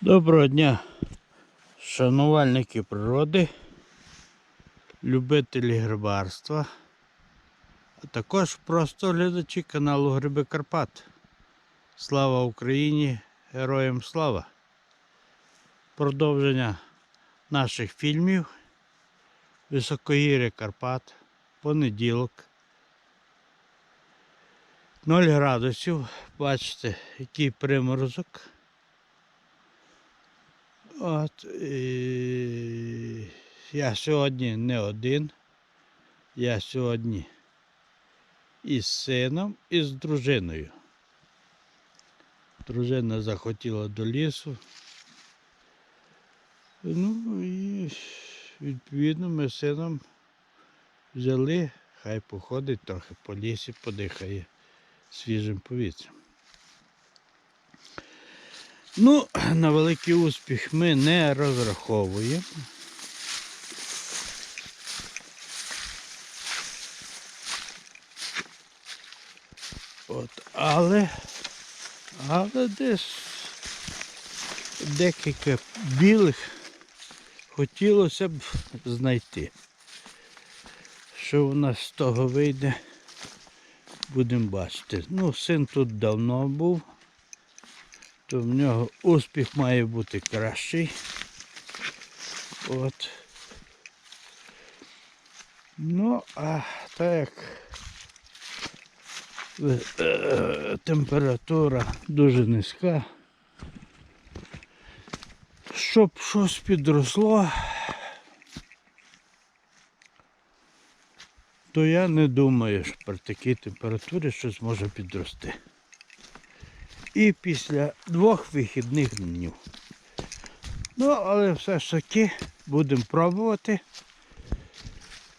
Доброго дня, шанувальники природи, любителі грибарства, а також просто глядачі каналу Гриби Карпат. Слава Україні! Героям слава! Продовження наших фільмів Високогір'я Карпат, понеділок. 0 градусів. Бачите, який приморозок. От, і я сьогодні не один. Я сьогодні із сином і з дружиною. Дружина захотіла до лісу. Ну і відповідно ми з сином взяли, хай походить трохи по лісі, подихає свіжим повітрям. Ну, на великий успіх ми не розраховуємо. От, але, але десь декілька білих хотілося б знайти. Що у нас з того вийде, будемо бачити. Ну, син тут давно був то в нього успіх має бути кращий. От. Ну, а так як е, температура дуже низька. Щоб щось підросло, то я не думаю, що при такій температурі щось може підрости. І після двох вихідних днів. Ну, але все ж таки будемо пробувати,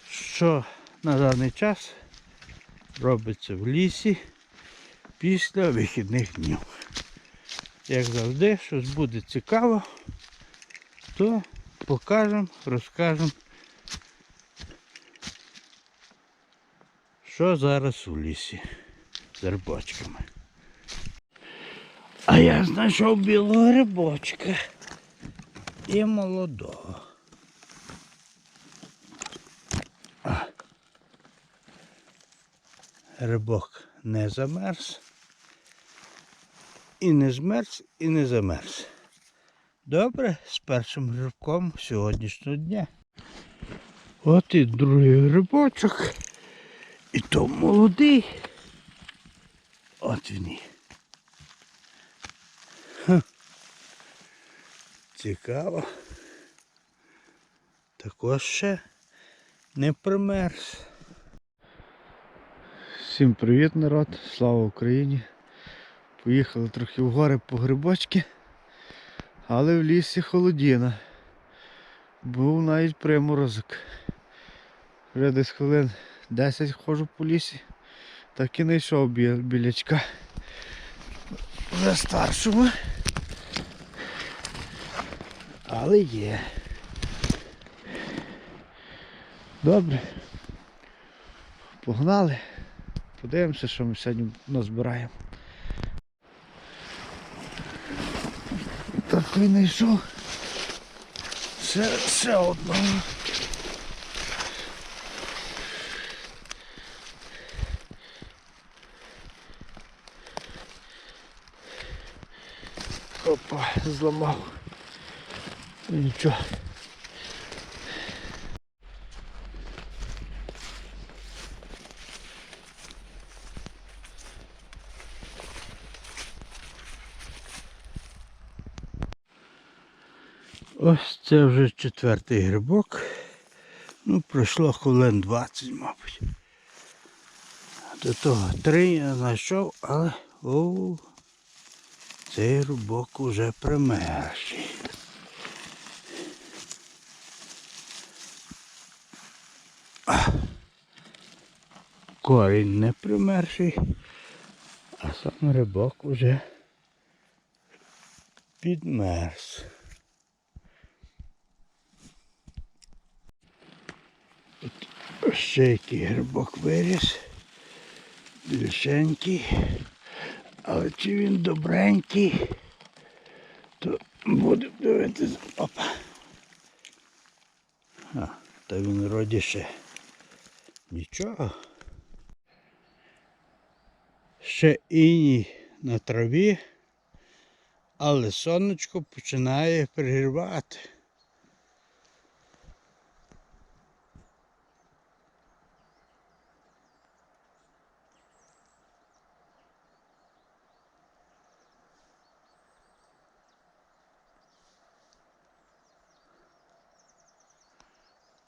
що на даний час робиться в лісі після вихідних днів. Як завжди, щось буде цікаво, то покажемо, розкажемо, що зараз у лісі з рибочками. А я знайшов білого грибочка і молодого. А. Грибок не замерз. І не змерз, і не замерз. Добре, з першим грибком сьогоднішнього дня. От і другий грибочок. І то молодий. От він. Цікаво. Також ще не примерз. Всім привіт народ, слава Україні. Поїхали трохи в гори по грибочки, але в лісі холодіна. Був навіть приморозок. Вже десь хвилин 10 ходжу по лісі, так і не йшов бі- білячка. Вже старшого. Але є. Добре. Погнали. Подивимося, що ми сьогодні назбираємо. Так і не йшов. Ще, ще одного. Опа, зламав. Нічого. Ось це вже четвертий грибок. Ну, пройшло хвилин 20, мабуть. До того три я знайшов, але о, цей грибок уже примерший. Корінь не примерший, а сам рибок уже підмерз. От ще який грибок виріс. Більшенький. Але чи він добренький, то Будемо дивитися. Опа. А, та він вроді ще нічого. Ще іній на траві, але сонечко починає пригрівати.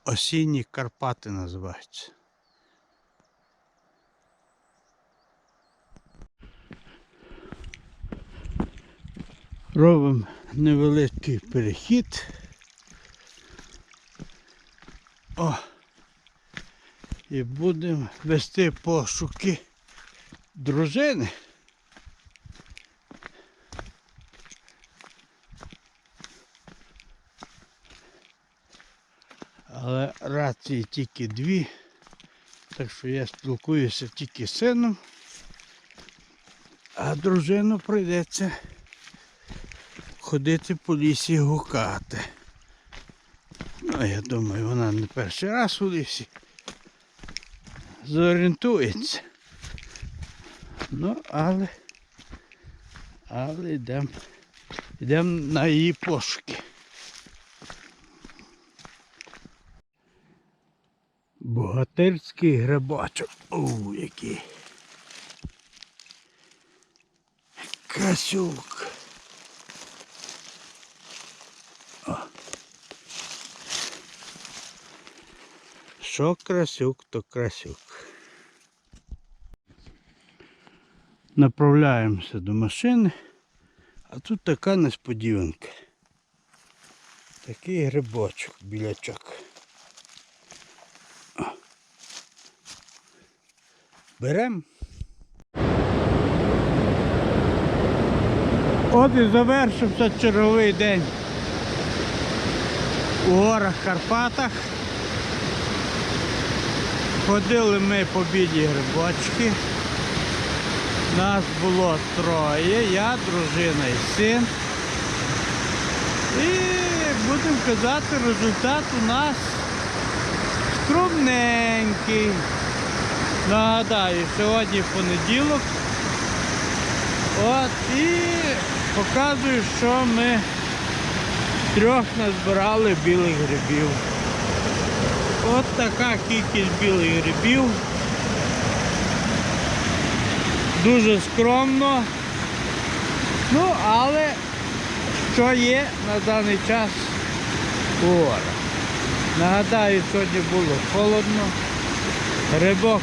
Осінні Карпати називаються. Робимо невеликий перехід. О! І будемо вести пошуки дружини. Але рації тільки дві. Так що я спілкуюся тільки з сином, а дружину прийдеться ходити по лісі гукати. Ну, я думаю, вона не перший раз у лісі зорієнтується. Ну, але, але йдемо йдемо на її пошуки. Богатирський грибочок. Оу, який. Красюк. О. Що красюк, то красюк. Направляємося до машини, а тут така несподіванка. Такий грибочок, білячок. Берем. От і завершився черговий день у горах Карпатах. Ходили ми по білі грибочки. Нас було троє, я, дружина і син. І будемо казати, результат у нас скромненький. Нагадаю, сьогодні понеділок. От і показую, що ми трьох назбирали білих грибів. От така кількість білих грибів. Дуже скромно. Ну, але що є на даний час у. Нагадаю, сьогодні було холодно. Рибок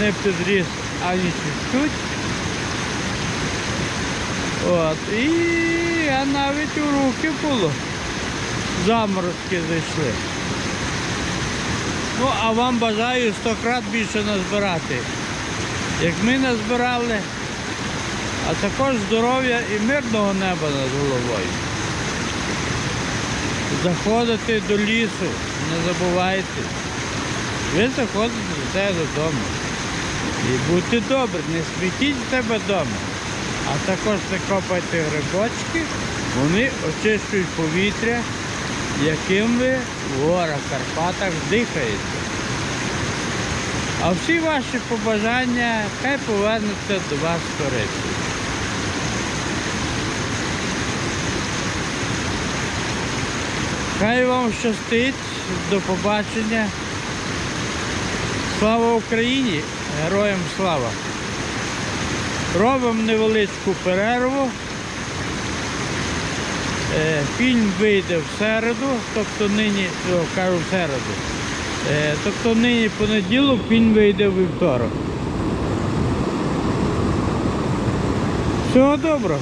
не підріс ані чуть-чуть. От. І а навіть у руки було. Заморозки зайшли. Ну, а вам бажаю 100 крат більше назбирати. Як ми назбирали, а також здоров'я і мирного неба над головою. Заходити до лісу, не забувайте. Ви заходите до себе додому. І будьте добрі, не смітіть в тебе вдома. А також не копайте грибочки, вони очищують повітря, яким ви в горах Карпатах дихаєте. А всі ваші побажання хай повернуться до вас корисні. Хай вам щастить, до побачення. Слава Україні! Героям слава! Робимо невеличку перерву. Е, Фільм вийде в середу, тобто нині, о, кажу в середу. Е, Тобто нині понеділок фільм вийде в вівторок. Всього доброго!